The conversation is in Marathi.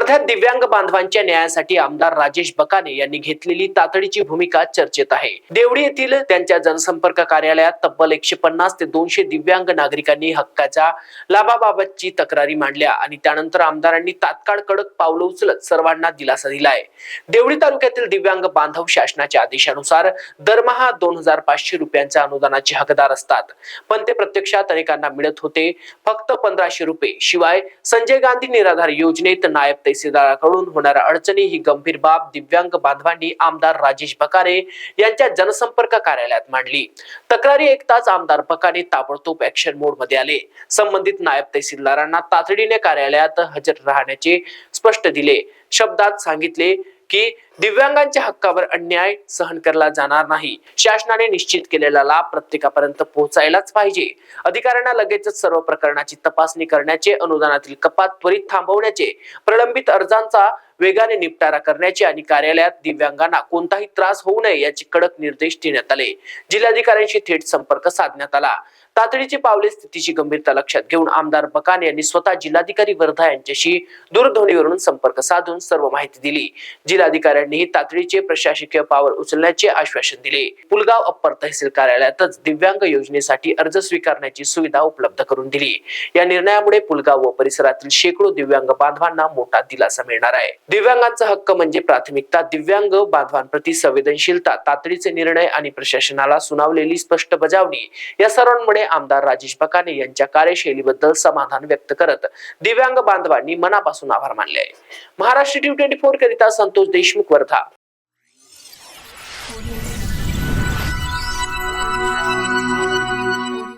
वर्ध्यात दिव्यांग बांधवांच्या न्यायासाठी आमदार राजेश बकाने यांनी घेतलेली तातडीची भूमिका चर्चेत आहे. देवडी येथील त्यांच्या जनसंपर्क कार्यालयात तब्बल एकशे पन्नास ते दोनशे दिव्यांग नागरिकांनी हक्काच्या लाभाबाबतची तक्रारी मांडल्या आणि त्यानंतर आमदारांनी तात्काळ कडक पावलं उचलत सर्वांना दिलासा दिला आहे देवडी तालुक्यातील दिव्यांग बांधव शासनाच्या आदेशानुसार दरमहा दोन हजार पाचशे रुपयांच्या अनुदानाचे हकदार असतात. पण ते प्रत्यक्षात अनेकांना मिळत होते. फक्त पंधराशे रुपये. शिवाय संजय गांधी निराधार योजनेत नायब तहसीलदाराकडून होणाऱ्या अडचणी ही गंभीर बाब दिव्यांग बांधवांनी आमदार राजेश बकारे यांच्या जनसंपर्क कार्यालयात मांडली. तक्रारी ऐकताच आमदार बकारे ताबडतोब ऍक्शन मोडमध्ये आले. संबंधित नायब तहसीलदारांना तातडीने कार्यालयात हजर राहण्याचे स्पष्ट दिले. शब्दात सांगितले की दिव्यांगांच्या हक्कावर अन्याय सहन केला जाणार नाही. शासनाने निश्चित केलेला लाभ प्रत्येकापर्यंत पोहोचायलाच पाहिजे. अधिकाऱ्यांना लगेचच सर्व प्रकरणाची तपासणी करण्याचे अनुदानातील कपात त्वरित थांबवण्याचे प्रलंबित अर्जांचा वेगाने निपटारा करण्याचे आणि कार्यालयात दिव्यांगांना कोणताही त्रास होऊ नये याचे कडक निर्देश देण्यात आले. जिल्हाधिकाऱ्यांशी थेट संपर्क साधण्यात आला. तातडीची पावले स्थितीची गंभीरता लक्षात घेऊन आमदार बकान यांनी स्वतः जिल्हाधिकारी वर्धा यांच्याशी दूरध्वनीवरून संपर्क साधून सर्व माहिती दिली. जिल्हाधिकाऱ्यांनीही तातडीचे प्रशासकीय पावर उचलण्याचे आश्वासन दिले. पुलगाव अप्पर तहसील कार्यालयातच दिव्यांग योजनेसाठी अर्ज स्वीकारण्याची सुविधा उपलब्ध करून दिली. या निर्णयामुळे पुलगाव व परिसरातील शेकडो दिव्यांग बांधवांना मोठा दिलासा मिळणार आहे. दिव्यांगांचा हक्क म्हणजे प्राथमिकता. दिव्यांग बांधवांप्रती संवेदनशीलता तातडीचे निर्णय आणि प्रशासनाला सुनावलेली स्पष्ट बजावणी या सर्वांमुळे आमदार राजेश बकाने यांच्या कार्यशैलीबद्दल समाधान व्यक्त करत दिव्यांग बांधवांनी मनापासून आभार मानले. आहे महाराष्ट्र टी ट्वेंटी फोर करिता संतोष देशमुख वर्धा.